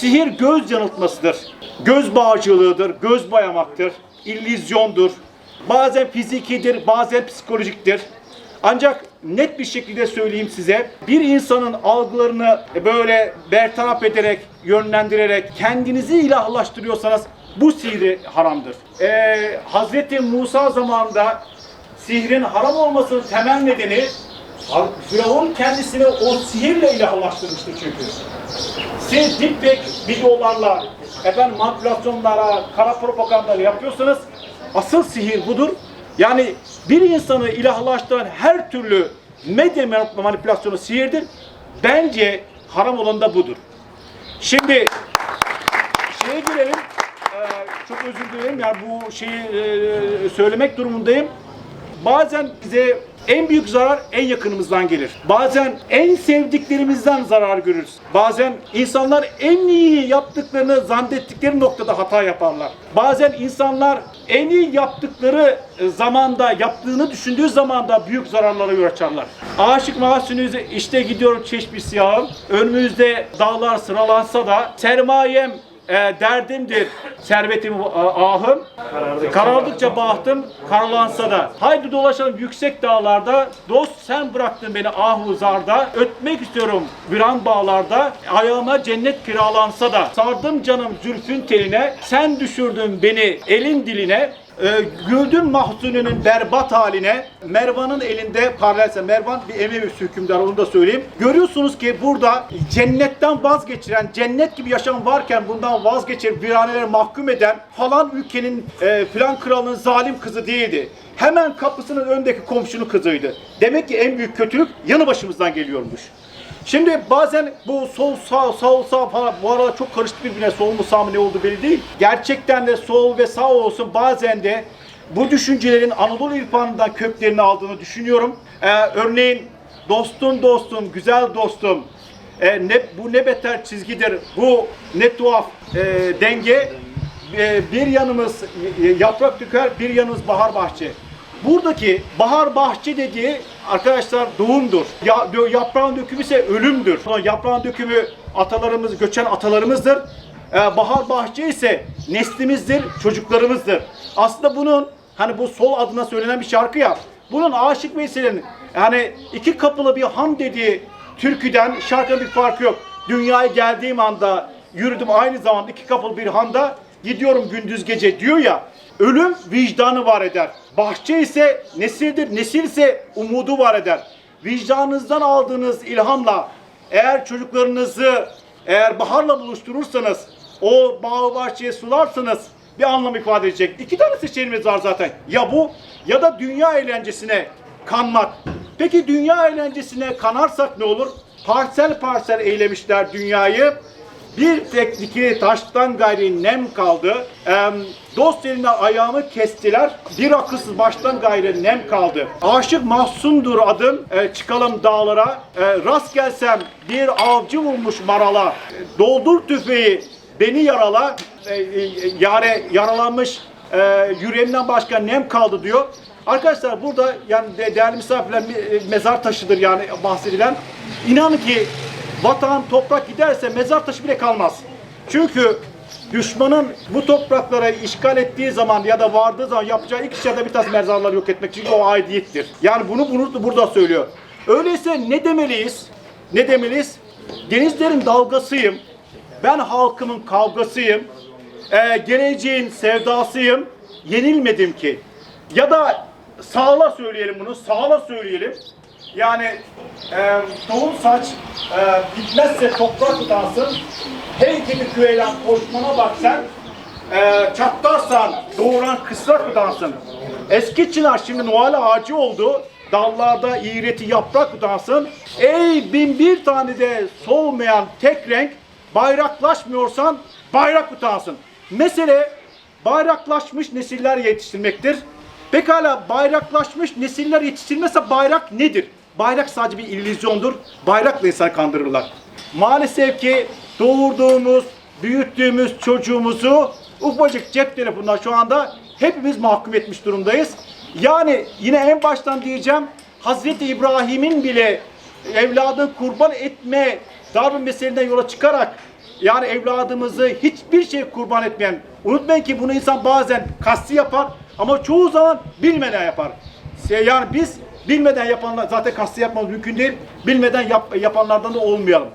Sihir göz yanıltmasıdır. Göz bağcılığıdır, göz boyamaktır, illüzyondur. Bazen fizikidir, bazen psikolojiktir. Ancak net bir şekilde söyleyeyim size, bir insanın algılarını böyle bertaraf ederek, yönlendirerek kendinizi ilahlaştırıyorsanız bu sihri haramdır. Ee, Hazreti Musa zamanında sihrin haram olmasının temel nedeni Firavun kendisini o sihirle ilahlaştırmıştır çünkü. Siz deepfake videolarla, efendim manipülasyonlara, kara propagandaları yapıyorsanız asıl sihir budur. Yani bir insanı ilahlaştıran her türlü medya manipülasyonu sihirdir. Bence haram olan da budur. Şimdi şeye girelim. Ee, çok özür dilerim yani bu şeyi e, söylemek durumundayım. Bazen bize en büyük zarar en yakınımızdan gelir. Bazen en sevdiklerimizden zarar görürüz. Bazen insanlar en iyi yaptıklarını zannettikleri noktada hata yaparlar. Bazen insanlar en iyi yaptıkları e, zamanda, yaptığını düşündüğü zamanda büyük zararlara yol. Aşık mahsulünüze işte gidiyorum çeşmi siyahım. Önümüzde dağlar sıralansa da sermayem e, derdimdir, servetim ahım. Karardıkça bahtım, karalansa da. Haydi dolaşalım yüksek dağlarda. Dost sen bıraktın beni ahu zarda. Ötmek istiyorum viran bağlarda. Ayağıma cennet kiralansa da. Sardım canım zülfün teline. Sen düşürdün beni elin diline. Ee, güldün mahzununun berbat haline. Mervan'ın elinde paralelse. Mervan bir Emevi hükümdar onu da söyleyeyim. Görüyorsunuz ki burada cennetten vazgeçiren, cennet gibi yaşam varken bundan vazgeçirip viranelere mahkum eden falan ülkenin e, filan kralının zalim kızı değildi. Hemen kapısının öndeki komşunun kızıydı. Demek ki en büyük kötülük yanı başımızdan geliyormuş. Şimdi bazen bu sol sağ sol sağ falan bu arada çok karıştı birbirine sol mu sağ mı ne oldu belli değil. Gerçekten de sol ve sağ olsun bazen de bu düşüncelerin Anadolu irfanından köklerini aldığını düşünüyorum. Ee, örneğin dostum dostum güzel dostum e, ne bu ne beter çizgidir bu ne tuhaf e, denge e, bir yanımız e, yaprak döker bir yanımız bahar bahçe. Buradaki bahar bahçe dediği arkadaşlar doğumdur. Ya, yaprağın dökümü ise ölümdür. Yaprağın dökümü atalarımız, göçen atalarımızdır. Ee, bahar bahçe ise neslimizdir, çocuklarımızdır. Aslında bunun hani bu sol adına söylenen bir şarkı ya. Bunun Aşık Veysel'in yani iki kapılı bir han dediği türküden şarkının bir farkı yok. Dünyaya geldiğim anda yürüdüm aynı zamanda iki kapılı bir handa gidiyorum gündüz gece diyor ya. Ölüm vicdanı var eder. Bahçe ise nesildir, nesil ise umudu var eder. Vicdanınızdan aldığınız ilhamla eğer çocuklarınızı eğer baharla buluşturursanız, o bağı bahçeye sularsanız bir anlam ifade edecek. İki tane seçeneğimiz var zaten. Ya bu ya da dünya eğlencesine kanmak. Peki dünya eğlencesine kanarsak ne olur? Parsel parsel eylemişler dünyayı. Bir tek dikili taştan gayri nem kaldı. Em, dost elinden ayağımı kestiler. Bir akılsız baştan gayri nem kaldı. Aşık mahsundur adım. E, çıkalım dağlara. E, rast gelsem bir avcı vurmuş marala. E, doldur tüfeği beni yarala. E, e, yare yaralanmış e, yüreğimden başka nem kaldı diyor. Arkadaşlar burada yani de- değerli misafirler me- mezar taşıdır yani bahsedilen. İnanın ki vatan toprak giderse mezar taşı bile kalmaz. Çünkü düşmanın bu topraklara işgal ettiği zaman ya da vardığı zaman yapacağı ilk iş ya da bir tas mezarları yok etmek çünkü o aidiyettir. Yani bunu bunu burada söylüyor. Öyleyse ne demeliyiz? Ne demeliyiz? Denizlerin dalgasıyım. Ben halkımın kavgasıyım. Ee, geleceğin sevdasıyım. Yenilmedim ki. Ya da sağla söyleyelim bunu. Sağla söyleyelim. Yani e, doğum saç e, bitmezse toprak utansın. Heykeli küveylan koşmana bak sen. E, çatlarsan doğuran kısrak utansın. Eski çınar şimdi Noel ağacı oldu. Dallarda iğreti yaprak utansın. Ey bin bir tane de solmayan tek renk bayraklaşmıyorsan bayrak utansın. Mesele bayraklaşmış nesiller yetiştirmektir. Pekala bayraklaşmış nesiller yetiştirilmezse bayrak nedir? Bayrak sadece bir illüzyondur. Bayrakla insan kandırırlar. Maalesef ki doğurduğumuz, büyüttüğümüz çocuğumuzu ufacık cep telefonuna şu anda hepimiz mahkum etmiş durumdayız. Yani yine en baştan diyeceğim Hazreti İbrahim'in bile evladını kurban etme darbe meselesinden yola çıkarak yani evladımızı hiçbir şey kurban etmeyen. Unutmayın ki bunu insan bazen kasti yapar ama çoğu zaman bilmeden yapar. Yani biz bilmeden yapanlar zaten kasti yapmamız mümkün değil. Bilmeden yap- yapanlardan da olmayalım.